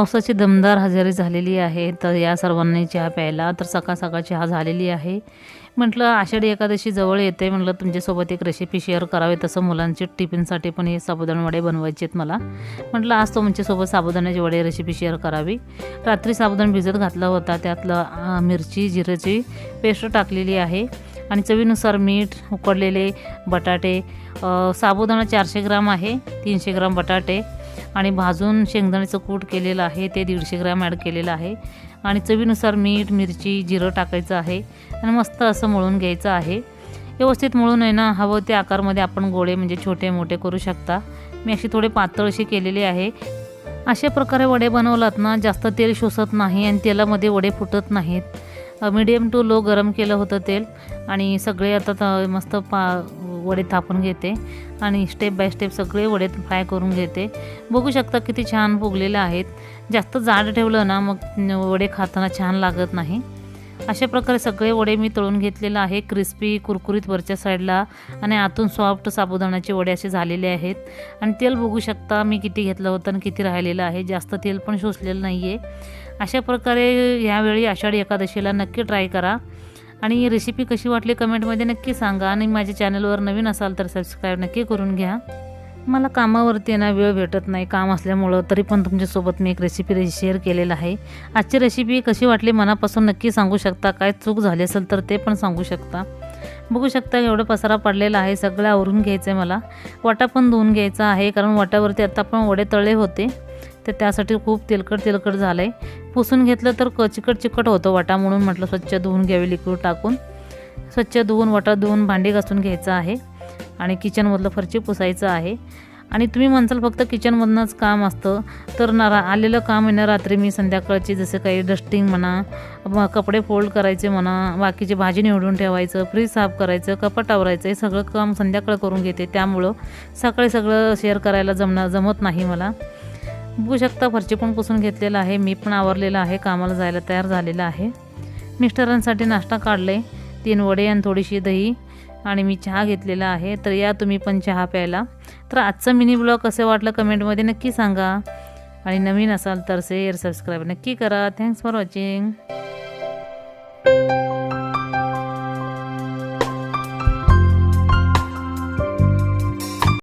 पावसाची दमदार हजेरी झालेली आहे तर या सर्वांनी चहा प्यायला तर सकाळ सकाळ चहा झालेली आहे. म्हटलं आषाढी एकादशी जवळ येते म्हटलं तुमच्यासोबत एक रेसिपी शेअर करावी तसं मुलांचे टिफिनसाठी पण हे साबुदाणे वडे बनवायचे आहेत मला. म्हटलं आज तुमच्यासोबत साबुदाण्याची वडे रेसिपी शेअर करावी. रात्री साबुदाणा भिजत घातला होता त्यातलं मिरची जिऱ्याची पेस्ट टाकलेली आहे. आणि चवीनुसार मीठ उकडलेले बटाटे साबुदाणा चारशे ग्राम आहे तीनशे ग्राम बटाटे आणि भाजून शेंगदाण्याचं कूट केलेलं आहे ते दीडशे ग्रॅम ॲड केलेलं आहे. आणि चवीनुसार मीठ मिरची जिरं टाकायचं आहे आणि मस्त असं मळून घ्यायचं आहे. व्यवस्थित मळून आहे ना हवं त्या आकारमध्ये आपण गोळे म्हणजे छोटे मोठे करू शकता. मी अशी थोडे पातळशी केलेली आहे. अशा प्रकारे वडे बनवलात ना जास्त तेल शोषत नाही आणि तेलामध्ये वडे फुटत नाहीत. मीडियम टू लो गरम केलं होतं तेल आणि सगळे आता मस्त पा वडे थापून घेते आणि स्टेप बाय स्टेप सगळे वडे फ्राय करून घेते. बघू शकता किती छान फुगलेले आहेत. जास्त जाड ठेवलं ना मग वडे खाताना छान लागत नाही. अशा प्रकारे सगळे वडे मी तळून घेतलेलं आहे. क्रिस्पी कुरकुरीत वरच्या साईडला आणि आतून सॉफ्ट साबुदाण्याचे वडे असे झालेले आहेत. आणि तेल बघू शकता मी किती घेतलं होतं आणि किती राहिलेलं आहे. जास्त तेल पण शोषलेलं नाही आहे अशा प्रकारे ह्यावेळी आषाढी एकादशीला नक्की ट्राय करा. आणि ही रेसिपी कशी वाटली कमेंटमध्ये नक्की सांगा. आणि माझ्या चॅनलवर नवीन असाल तर सबस्क्राईब नक्की करून घ्या. मला कामावरती ना वेळ भेटत नाही. काम असल्यामुळं तरी पण तुमच्यासोबत मी एक रेसिपी रे शेअर केलेलं आहे. आजची रेसिपी कशी वाटली मनापासून नक्की सांगू शकता? काय चूक झाली असेल तर ते पण सांगू शकता. बघू शकता एवढं पसारा पडलेला आहे. सगळं आवरून घ्यायचं आहे मला. वाटा पण धुवून घ्यायचा आहे. कारण वाट्यावरती आत्ता पण वडे तळले होते. तर त्यासाठी खूप तेलकट तेलकट झालं आहे पुसून घेतलं तर क चिकट चिकट होतं वाटा म्हणून म्हटलं स्वच्छ धुवून घ्यावी लिक्विड टाकून. स्वच्छ धुवून वाटा धुवून भांडी घासून घ्यायचं आहे आणि किचनमधलं फरची पुसायचं आहे. आणि तुम्ही म्हणसाल फक्त किचनमधनंच काम असतं. तर ना रा- आलेलं काम आहे ना रात्री मी संध्याकाळची जसं काही डस्टिंग म्हणा कपडे फोल्ड करायचे म्हणा बाकीची भाजी निवडून ठेवायचं फ्रीज साफ करायचं कपाट आवरायचं हे सगळं काम संध्याकाळ करून घेते. त्यामुळं सकाळी सगळं शेअर करायला जमणार जमत नाही मला. बघू शकता फरची पण पुसून घेतलेलं आहे. मी पण आवरलेलं आहे. कामाला जायला तयार झालेलं आहे. मिस्टरांसाठी नाश्ता काढले तीन वडे आणि थोडीशी दही आणि मी चहा घेतलेला आहे. तर या तुम्ही पण चहा प्यायला. तर आजचं मिनी ब्लॉग कसं वाटलं कमेंटमध्ये नक्की सांगा. आणि नवीन असाल तर शेअर सबस्क्राईब नक्की करा. Thanks for watching